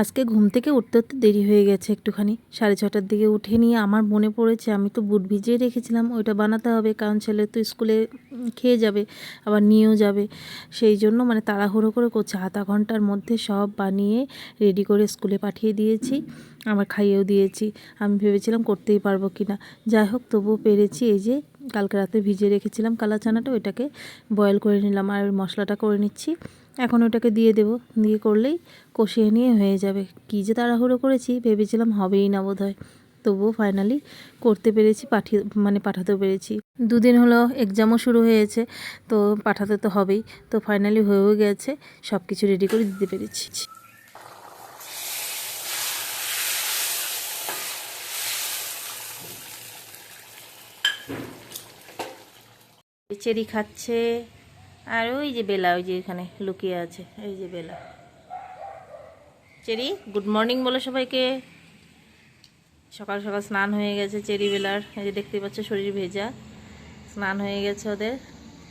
আজকে ঘুম থেকে উঠতে উঠতে দেরি হয়ে গেছে একটুখানি। সাড়ে ছটার দিকে উঠে নিয়ে আমার মনে পড়েছে আমি তো বুট ভিজিয়ে রেখেছিলাম, ওইটা বানাতে হবে, কারণ ছেলে তো স্কুলে খেয়ে যাবে, আবার নিয়েও যাবে। সেই জন্য মানে তাড়াহুড়ো করে করছে, আধা ঘণ্টার মধ্যে সব বানিয়ে রেডি করে স্কুলে পাঠিয়ে দিয়েছি আমার খাইয়েও দিয়েছি। আমি ভেবেছিলাম করতেই পারব কি না যাই হোক, তবুও পেরেছি এই যে কালকে রাতে ভিজিয়ে রেখেছিলাম কালা চানাটা ওইটাকে বয়েল করে নিলাম, আর মশলাটা করে নিচ্ছি। এখন ওটাকে দিয়ে দেবো দিয়ে করলেই কষিয়ে নিয়ে হয়ে যাবে কী যে তাড়াহুড়ো করেছি ভেবেছিলাম হবেই না বোধ হয় তবুও ফাইনালি করতে পেরেছি পাঠিয়ে মানে পাঠাতে পেরেছি দুদিন হলো এক্সামও শুরু হয়েছে তো পাঠাতে তো হবেই তো ফাইনালি হয়েও গেছে সব কিছু রেডি করে দিতে পেরেছি চেরি খাচ্ছে আর ওই যে বেলা, ওই যে এখানে লুকিয়ে আছে, এই যে বেলা। চেরি, গুড মর্নিং বলো সবাইকে। সকাল সকাল স্নান হয়ে গেছে চেরি বেলার। এই যে দেখতে পাচ্ছ, শরীর ভেজা। স্নান হয়ে গেছে ওদের।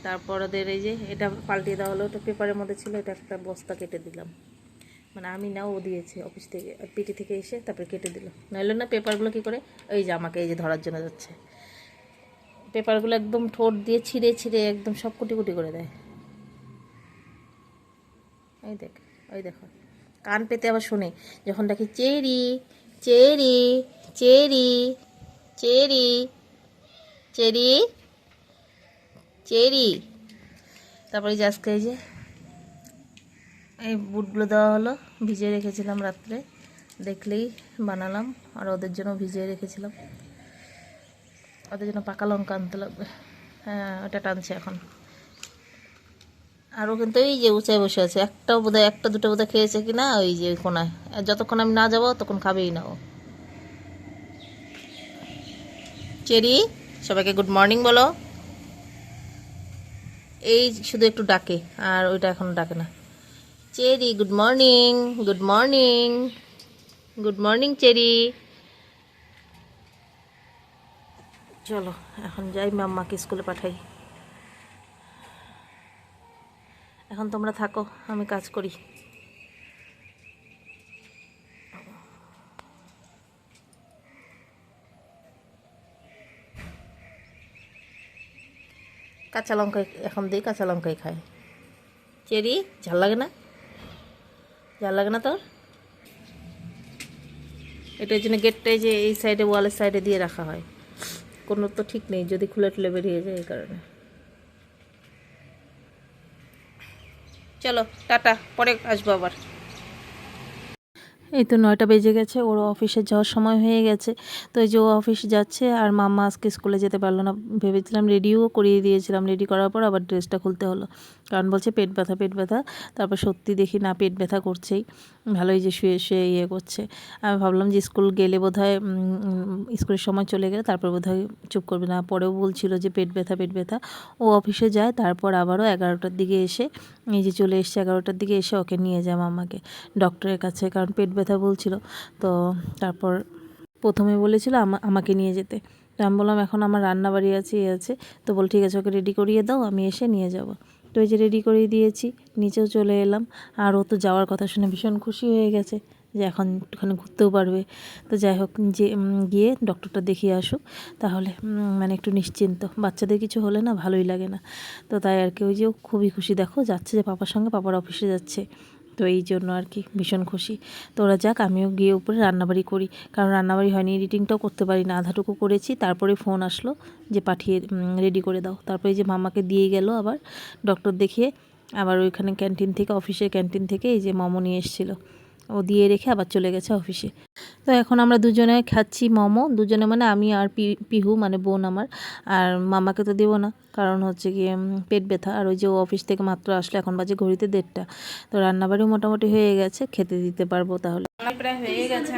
তারপর ওদের এই যে এটা পাল্টিয়ে দেওয়া হলো, ওটা পেপারের মধ্যে ছিল, এটা একটা বস্তা কেটে দিলাম। মানে আমি না, ও দিয়েছে অফিস থেকে, পিটি থেকে এসে তারপরে কেটে দিল। নইলে না, পেপারগুলো কী করে, এই যে আমাকে এই যে ধরার জন্য যাচ্ছে। পেপারগুলো একদম ঠোঁট দিয়ে ছিঁড়ে ছিঁড়ে একদম সব কুটি কুটি করে দেয়। এই দেখ, ওই দেখো। কান পেতে আবার শুনে, যখন ডাকি Cherry Cherry Cherry Cherry Cherry Cherry. তারপরে যে আজকে এই যে, এই বুটগুলো দেওয়া হলো, ভিজিয়ে রেখেছিলাম রাত্রে। দেখলেই বানালাম, আর ওদের জন্য ভিজিয়ে রেখেছিলাম। ওদের জন্য পাকা লঙ্কা আনতে লাগবে। হ্যাঁ ওটা টানছে এখন। আরও কিন্তু এই যে উঁচায় বসে আছে, একটাও বোধহয়, একটা দুটো বোধহয় খেয়েছে কি না ওই যে কোনায়। যতক্ষণ আমি না যাব তখন খাবেই না ও। চেরি, সবাইকে গুড মর্নিং বলো। এই শুধু একটু ডাকে, আর ওইটা এখন ডাকে না। Cherry, good morning good morning good morning Cherry. চলো, এখন যাই মাম্মাকে স্কুলে পাঠাই। এখন তোমরা থাকো, আমি কাজ করি। কাঁচা লঙ্কা এখন দিই, কাঁচা লঙ্কাই খায় চেরি, ঝাল লাগে না? ঝাল লাগে না তোর? এটার জন্য গেটটাই যে এই সাইডে ওয়ালের সাইডে দিয়ে রাখা হয়। কোনো তো ঠিক নেই, যদি খুলে টুলে বেরিয়ে যায় এই কারণে। চলো, টাটা, পরে আসব আবার। এই তো নয়টা বেজে গেছে, ওর অফিসে যাওয়ার সময় হয়ে গেছে। তো এই যে ও অফিস যাচ্ছে, আর মাম্মা আজকে স্কুলে যেতে পারল না। ভেবেছিলাম রেডিও করিয়ে দিয়েছিলাম। রেডি করার পর আবার ড্রেসটা খুলতে হলো। কারণ বলছে পেট ব্যথা পেট ব্যথা। তারপর সত্যি দেখি না, পেট ব্যথা করছেই। ভালোই যে শুয়ে শুয়ে ইয়ে করছে। আমি ভাবলাম যে স্কুল গেলে বোধ হয় স্কুলের সময় চলে গেলে তারপর বোধ হয় চুপ করবে না। পরেও বলছিল যে পেট ব্যথা পেট ব্যথা। ও অফিসে যায়, তারপর আবারও এগারোটার দিকে এসে, এই যে চলে এসছে এগারোটার দিকে এসে ওকে নিয়ে যায় মামাকে ডক্টরের কাছে, কারণ পেট ব্যথা বলছিল। তো তারপর প্রথমে বলেছিল আমা- আমাকে নিয়ে যেতে। তো আমি বললাম, এখন আমার রান্না বাড়ি আছে, এ আছে। তো বল, ঠিক আছে, ওকে রেডি করিয়ে দাও, আমি এসে নিয়ে যাব। তো এই যে রেডি করে দিয়েছি, নিচেও চলে এলাম। আর ও তো যাওয়ার কথা শুনে ভীষণ খুশি হয়ে গেছে যে এখন একটুখানি ঘুরতেও পারবে। তো যাই হোক, যে গিয়ে ডক্টরটা দেখিয়ে আসুক। তাহলে মানে একটু নিশ্চিন্ত। বাচ্চাদের কিছু হলে না ভালোই লাগে না। তো তাই আর কি, ওই যে খুবই খুশি। দেখো, যাচ্ছে যে পাপার সঙ্গে, পাপার অফিসে যাচ্ছে। তো এই জন্য আর কি ভীষণ খুশি। তো ওরা যাক, আমিও গিয়ে উপরে রান্নাবাড়ি করি। কারণ রান্নাবাড়ি হয়নি এডিটিংটাও করতে পারি না। আধাটুকু করেছি, তারপরে ফোন আসলো যে পাঠিয়ে রেডি করে দাও। তারপরে যে মামাকে দিয়ে গেল আবার ডক্টর দেখিয়ে, আবার ওইখানে ক্যান্টিন থেকে অফিসের ক্যান্টিন থেকে এই যে মামো নিয়ে এসেছিল। ও দিয়ে রেখে আবার চলে গেছে অফিসে তো এখন আমরা দুজনে খাচ্ছি মোমো। দুজনে মানে আমি আর পিহু মানে বোন আমার। আর মামাকে তো দেবো না। কারণ হচ্ছে গিয়ে পেট ব্যথা। আর ওই যে অফিস থেকে মাত্র আসলে, এখন বাজে ঘড়িতে দেড়টা। তো রান্নাবাড়িও মোটামুটি হয়ে গেছে। খেতে দিতে পারব তাহলে। হয়ে গেছে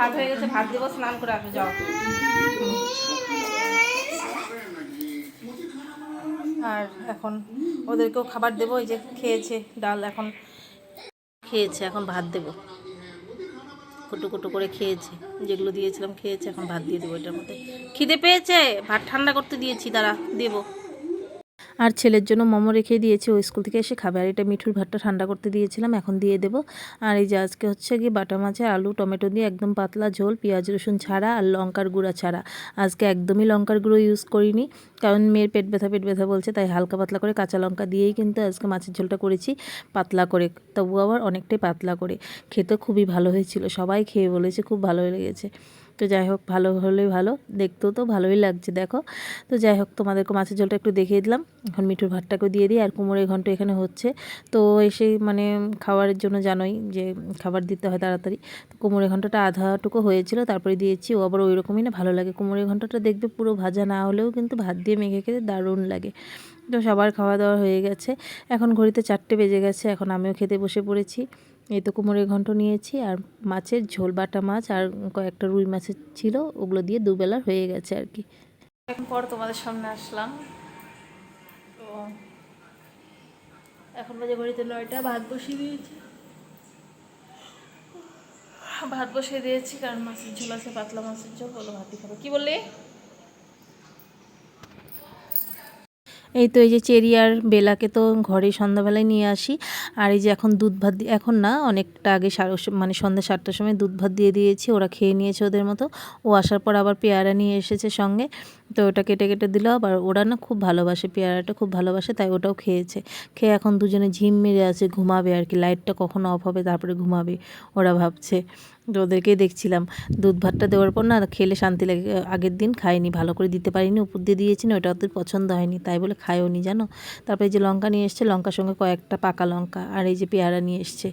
ভাত হয়ে গেছে, ভাত আর এখন ওদেরকেও খাবার দেবো। এই যে খেয়েছে ডাল এখন। খেয়েছে, এখন ভাত দেবো। কুটু কুটু করে খেয়েছে, যেগুলো দিয়েছিলাম খেয়েছে, এখন ভাত দিয়ে দেবো এটার মধ্যে। খিদে পেয়েছে? ভাত ঠান্ডা করতে দিয়েছি, দাঁড়া, দেবো। আর ছেলের জন্য মোমো রেখে দিয়েছি ওই স্কুল থেকে এসে খাবে। আর এটা মিঠুর ভাতটা ঠান্ডা করতে দিয়েছিলাম, এখন দিয়ে দেবো। আর এই যে আজকে হচ্ছে গিয়ে বাটা মাছে আলু, টমেটো দিয়ে একদম পাতলা ঝোল, পেঁয়াজ, রসুন ছাড়া আর লঙ্কার গুঁড়া ছাড়া। আজকে একদমই লঙ্কার গুঁড়ো ইউজ করিনি, কারণ মেয়ের পেট ব্যথা পেট ব্যথা বলছে, তাই হালকা পাতলা করে কাঁচা লঙ্কা দিয়েই কিন্তু আজকে মাছের ঝোলটা করেছি, পাতলা করে। তবু আবার অনেকটাই পাতলা করে। খেতে খুবই ভালো হয়েছিল, সবাই খেয়ে বলেছে, খুব ভালো লেগেছে। তো যাই হোক, ভালো হলেই ভালো। দেখতেও তো ভালোই লাগছে, দেখো। তো যাই হোক, তোমাদেরকে মাছের ঝোলটা একটু দেখিয়ে দিলাম। এখন মিঠুর ভাতটাকেও দিয়ে দিই, আর কুমড়োর ঘন্ট এখানে হচ্ছে। তো এসে মানে খাবারের জন্য জানোই যে খাবার দিতে হয় তাড়াতাড়ি। তো কুমড়োর ঘন্টটা আধাটুকু হয়েছিল, তারপরে দিয়েছি। ও আবার ওই রকমই না, ভালো লাগে। কুমড়োর ঘন্টটা দেখবে পুরো ভাজা না হলেও কিন্তু ভাত দিয়ে মেখে খেতে দারুণ লাগে। তো সবার খাওয়া দাওয়া হয়ে গেছে। এখন ঘড়িতে চারটে বেজে গেছে, এখন আমিও খেতে বসে পড়েছি। এই তো কুমড়োর ঘন্ট নিয়েছি আর মাছের ঝোল, বাটা মাছ আর কয়েকটা রুই মাছের ছিল, ওগুলো দিয়ে দুবেলার হয়ে গেছে আর কি। এখন পর তোমাদের সামনে আসলাম। তো এখন বাজে ঘড়িতে নয়টা, ভাত বসিয়ে দিয়েছি। ভাত বসিয়ে দিয়েছি কারণ মাছের ঝোল আছে, পাতলা মাছের ঝোল বলো ভাতই খাবে। কি বললে? এই তো এই যে চেরি আর বেলাকে তো ঘরে সন্ধ্যাবেলায় নিয়ে আসি। আর এই যে এখন দুধ ভাত এখন না অনেকটা আগে মানে সন্ধ্যা সাতটার সময় দুধ ভাত দিয়ে দিয়েছি, ওরা খেয়ে নিয়েছে ওদের মতো। ও আসার পর আবার পেয়ারা নিয়ে এসেছে সঙ্গে। তো ওটা কেটে কেটে দিল, আবার ওরা না খুব ভালোবাসে, পেয়ারাটা খুব ভালোবাসে, তাই ওটাও খেয়েছে। খেয়ে এখন দুজনে ঝিম মেরে আছে, ঘুমাবে আর কি, লাইটটা কখন অফ হবে তারপরে ঘুমাবে, ওরা ভাবছে। তো ওদেরকেই দেখছিলাম, দুধ ভাতটা দেওয়ার পর না খেলে শান্তি লাগে, আগের দিন খাইনি ভালো করে দিতে পারিনি, উপর দিয়ে দিয়েছি না, ওটা ওদের পছন্দ হয়নি, তাই বলে খায়ও নি জানো? তারপরে যে লঙ্কা নিয়ে এসছে, লঙ্কার সঙ্গে কয়েকটা পাকা লঙ্কা আর এই যে পেয়ারা নিয়ে এসছে।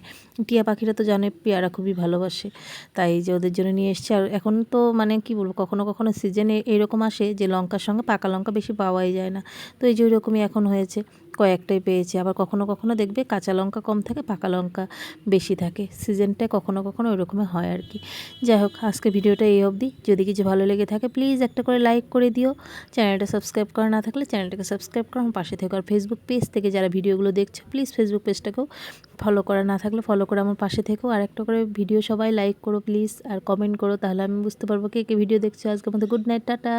টিয়া পাখিরা তো জানে পেয়ারা খুবই ভালোবাসে, তাই যে ওদের জন্য নিয়ে এসছে, আর এখন তো মানে কি বলব, কখনো কখনো সিজনে এরকম আসে যে লঙ্কার সঙ্গে পাকা লঙ্কা বেশি পাওয়াই যায় না। তো এই যে ওইরকমই এখন হয়েছে। কয়েকটাই পেয়েছে। আবার কখনো কখনো দেখবে কাঁচা লঙ্কা কম থাকে, পাকা লঙ্কা বেশি থাকে। সিজনটায় কখনো কখনো ওইরকমই হয় আর কি। যাই হোক আজকে ভিডিওটা এই অবধি। যদি কিছু ভালো লেগে থাকে প্লিজ একটা করে লাইক করে দিও। চ্যানেলটা সাবস্ক্রাইব করা না থাকলে চ্যানেলটাকে সাবস্ক্রাইব করো, আমার পাশে থেকে আর ফেসবুক পেজ থেকে যারা ভিডিওগুলো দেখছ প্লিজ ফেসবুক পেজটাকেও ফলো করা না থাকলে ফলো করে আমার পাশে থেকেও আর একটা করে ভিডিও সবাই লাইক করো প্লিজ আর কমেন্ট করো, তাহলে আমি বুঝতে পারব কে কে ভিডিও দেখছ আজকের মধ্যে গুড নাইট টাটা।